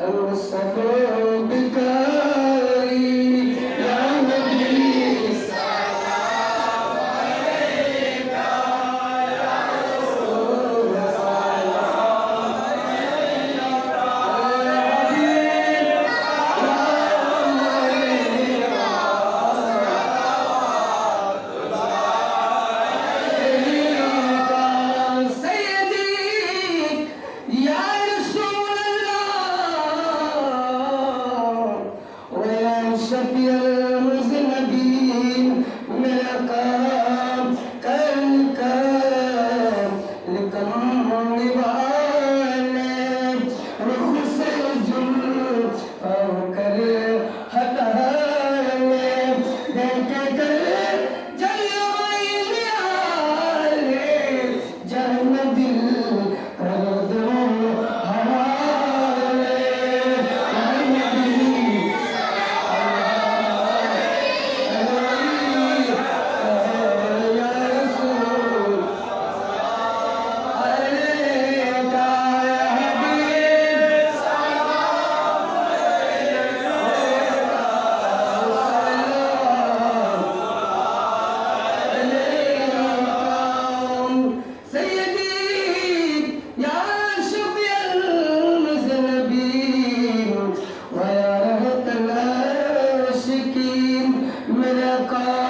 المصطفى بك champion. William Cole.